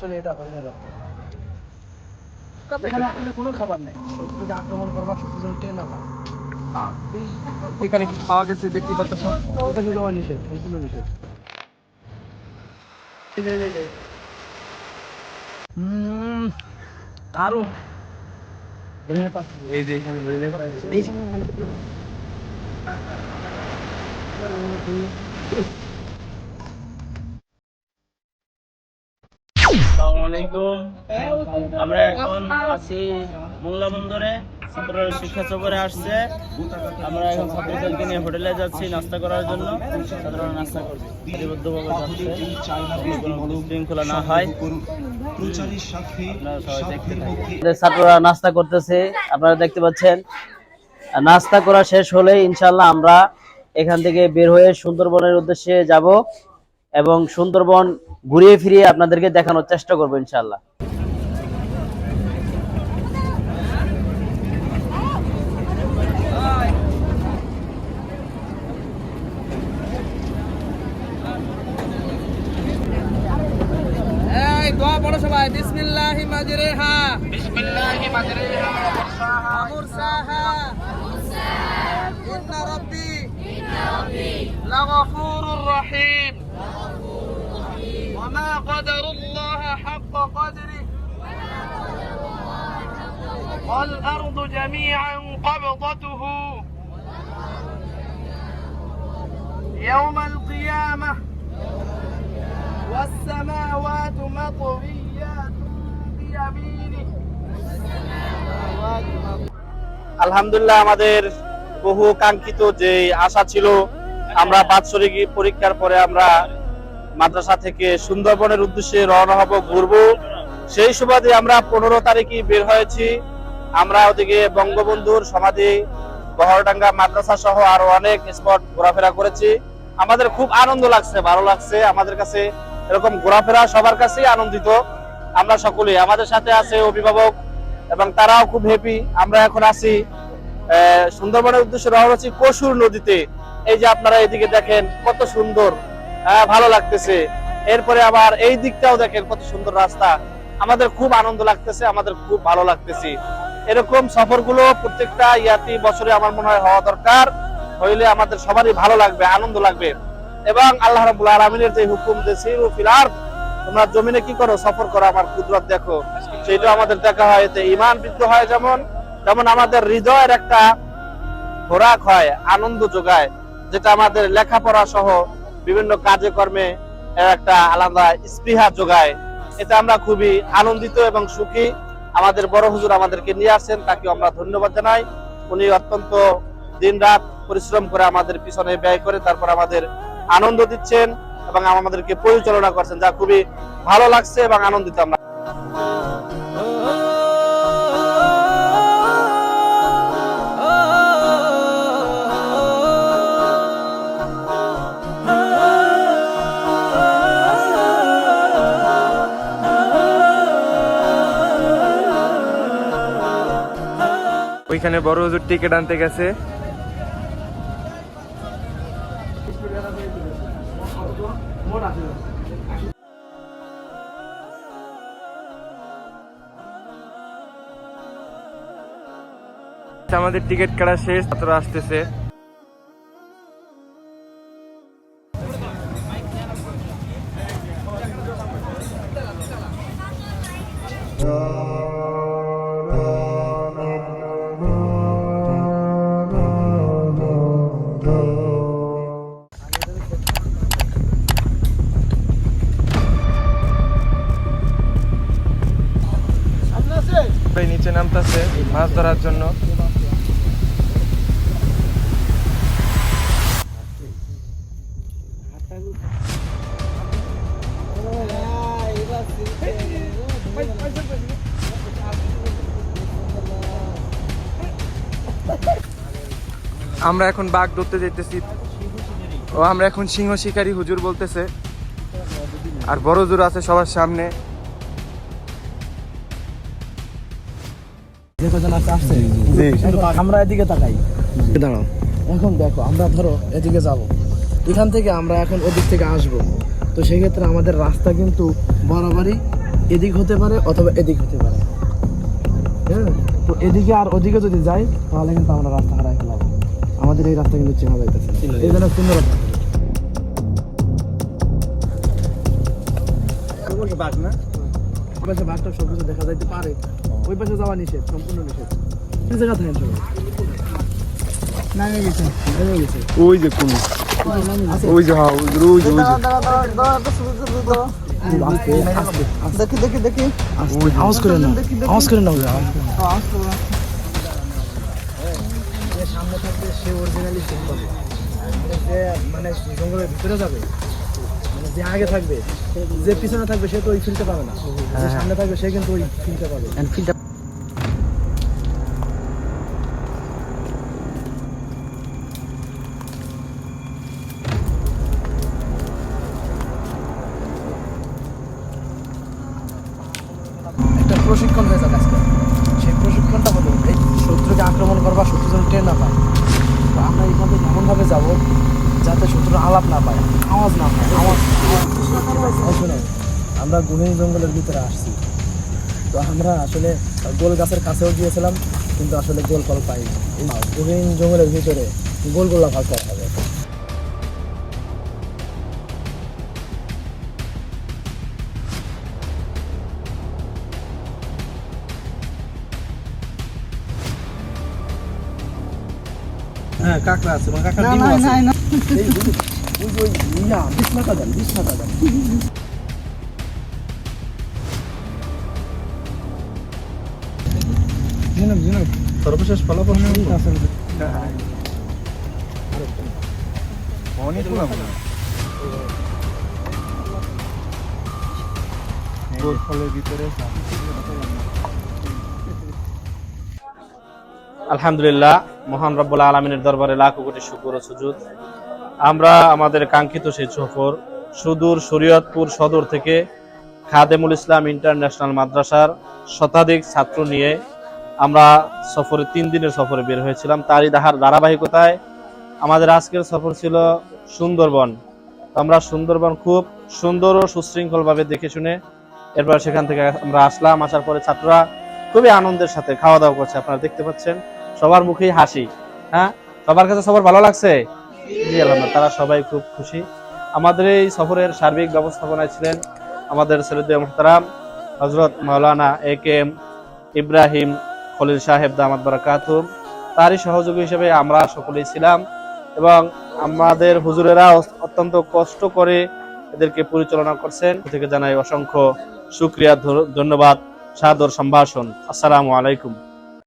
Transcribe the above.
আসলে এটা হয়ে গেল। এখানে আসলে কোনো খাবার নেই। যদি আক্রমণ করবার সুযোগ টেন না এখানে কি পাওয়া গেছে দেখতে পাচ্ছ? এটা কিন্তু আমার নিষেধ এইগুলো নিষেধ। এই যে এখানে এই আমরা এখন আছি বন্দরে। ছাত্ররা শিক্ষা আসছে। আমরা যাচ্ছি নাস্তা করার জন্য। ছাত্ররা নাস্তা ছাত্ররা নাস্তা করতেছে। আপনারা দেখতে পাচ্ছেন, নাস্তা করা শেষ হলে ইনশাল্লাহ আমরা এখান থেকে বের হয়ে সুন্দরবনের উদ্দেশ্যে যাব। এবং সুন্দরবন ঘুরিয়ে ফিরিয়ে আপনাদেরকে দেখানোর চেষ্টা করব ইনশাল্লাহ এই দোয়া পড়ো সবাই। বিসমিল্লাহি মাজরিহা বিসমিল্লাহি মাজরিহা মুরসাহা ইন্না রাব্বি। ইন্না রাব্বি। লাগফুরুর রহিম। وما قدر الله حق قدره والأرض جميعا قبضته يوم القيامة والسماوات مطويات بيمينه আলহামদুলিল্লাহ আমাদের বহু কাঙ্ক্ষিত যে আশা ছিল আমরা বাৎসরিক পরীক্ষার পরে আমরা মাদ্রাসা থেকে সুন্দরবনের উদ্দেশ্যে রওনা হব, ঘুরবো। সেই সুবাদে আমরা পনেরো তারিখে বের হয়েছি। আমরা ওদিকে বঙ্গবন্ধুর সমাধি, বহরডাঙ্গা মাদ্রাসা সহ আরও অনেক স্পট ঘোরাফেরা করেছি। আমাদের খুব আনন্দ লাগছে, ভালো লাগছে। আমাদের কাছে এরকম ঘোরাফেরা সবার কাছেই আনন্দিত। আমরা সকলে আমাদের সাথে আছে অভিভাবক এবং তারাও খুব হ্যাপি আমরা এখন আছি সুন্দরবনের উদ্দেশ্যে রওনা হচ্ছি কসুর নদীতে। এই যে আপনারা এদিকে দেখেন, কত সুন্দর। ভালো লাগতেছে। এরপরে আবার এই দিকটাও দেখেন কত সুন্দর রাস্তা। আমাদের খুব আনন্দ লাগতেছে, আমাদের খুব ভালো লাগতেছে। এরকম সফরগুলো প্রত্যেকটা ইয়াতি বছরে আমার মনে হয় হওয়া দরকার। হইলে আমাদের সবারই ভালো লাগবে, আনন্দ লাগবে। এবং আল্লাহ রাব্বুল আলামিনের যে হুকুম যে সিরু ফিল তোমরা জমিনে কি করো, সফর করো, আমার কুদরত দেখো। সেটা আমাদের দেখা হয়, এতে ইমান বৃদ্ধি হয় যেমন তেমন আমাদের হৃদয়ের একটা খোরাক হয়, আনন্দ যোগায়, যেটা আমাদের লেখাপড়া সহ বিভিন্ন কাজে কর্মে একটা আলাদা স্পৃহা যোগায়। এতে আমরা খুবই আনন্দিত এবং সুখী। আমাদের বড় হুজুর আমাদেরকে নিয়ে আসেন তাকে আমরা ধন্যবাদ জানাই। উনি অত্যন্ত দিনরাত পরিশ্রম করে আমাদের পিছনে ব্যয় করে তারপর আমাদের আনন্দ দিচ্ছেন এবং আমাদেরকে পরিচালনা করছেন, যা খুবই ভালো লাগছে এবং আনন্দিত আমরা। ওইখানে বড় হুজুর টিকিট আনতে গেছে। আমাদের টিকিট কাটা শেষ তারপর আসতেছে। সবাই নিচে নামতেছে, মাছ ধরার জন্য। আমরা এখন বাঘ ধরতে যেতেছি ও, আমরা এখন সিংহ শিকারী হুজুর বলতেছে। আর বড় হুজুর আছে সবার সামনে। আমরা এদিকে তাকাই। দাঁড়াও। এখন দেখো আমরা ধরো এদিকে যাব। এখান থেকে আমরা এখন ওদিক থেকে আসব। তো সেই ক্ষেত্রে আমাদের রাস্তা কিন্তু বরাবরই এদিক হতে পারে অথবা এদিক হতে পারে। হ্যাঁ? তো এদিকে আর ওদিকে যদি যাই তাহলে কিন্তু আমরা রাস্তা হারাই ফেলাবো আমাদের এই রাস্তা কিন্তু চেনা যাইতেছে এই জন্য সুন্দর বাঘ না? বাঘটা সব কিছু দেখা যাইতে পারে। ওই পাশে যাওয়া নিষেধ সম্পূর্ণ নিষেধ। জায়গা থাকেন সবাই। নামে গেছে নেমে গেছে ওই যে কোন ওই যে হ্যাঁ ওই যে ওই যে দেখি দেখি দেখি। আওয়াজ করে না আওয়াজ করে না আওয়াজ যে সামনে থাকবে সে অরিজিনালি ফিল পাবে মানে যে মানে জঙ্গলের ভিতরে যাবে মানে যে আগে থাকবে যে পিছনে থাকবে সে তো ওই ফিলটা পাবে না। যে সামনে থাকবে সে কিন্তু ওই ফিলটা পাবে। ফিলটা একটা প্রশিক্ষণ হয়ে যাবে আজকে সেই প্রশিক্ষণটা হলো এই শত্রুকে আক্রমণ করবা শত্রু যেন টের না পায় তো আমরা এইভাবে এমনভাবে যাব যাতে শত্রু আলাপ না পায় আওয়াজ না পায় আওয়াজ আওয়াজ শুনে আমরা গুহিনী জঙ্গলের ভিতরে আসছি। তো আমরা আসলে গোল গাছের কাছেও গিয়েছিলাম কিন্তু আসলে গোল ফল পাইনি। এই গুহিনী জঙ্গলের ভিতরে গোল গোলা ভাগ করা হবে। হ্যাঁ কাঁকড়া আছে কাঁকড়া ডিমও আছে। এই ওই ওই ইয়া বিছনাটা দেন বিছনাটা দেন সর্বশেষ ফলাফল আলহামদুলিল্লাহ মহান রব্বুল আলমিনের দরবারে লাখো কোটি শুকুর ও সুজুদ। আমরা আমাদের কাঙ্ক্ষিত সেই সফর সুদূর শরীয়তপুর সদর থেকে খাদেমুল ইসলাম ইন্টারন্যাশনাল মাদ্রাসার শতাধিক ছাত্র নিয়ে আমরা সফরে, তিন দিনের সফরে বের হয়েছিলাম। তারই দাহার ধারাবাহিকতায় আমাদের আজকের সফর ছিল সুন্দরবন। আমরা সুন্দরবন খুব সুন্দর ও সুশৃঙ্খলভাবে দেখে শুনে এরপর সেখান থেকে আমরা আসলাম। আসার পরে ছাত্ররা খুবই আনন্দের সাথে খাওয়া দাওয়া করছে, আপনারা দেখতে পাচ্ছেন। সবার মুখেই হাসি হ্যাঁ? সবার কাছে সবার ভালো লাগছে? জি, আলহামদুলিল্লাহ, তারা সবাই খুব খুশি। আমাদের এই সফরের সার্বিক ব্যবস্থাপনায় ছিলেন আমাদের সৈয়দ মোহতারাম হজরত মাওলানা A K M Ibrahim Khalil Saheb দামাত বারাকাতুম তারই সহযোগী হিসেবে আমরা সকলেই ছিলাম এবং আমাদের হুজুরেরা অত্যন্ত কষ্ট করে এদেরকে পরিচালনা করছেন। থেকে জানাই অসংখ্য সুক্রিয়া ধন্যবাদ, সাদর সম্ভাষণ। আসসালামু আলাইকুম।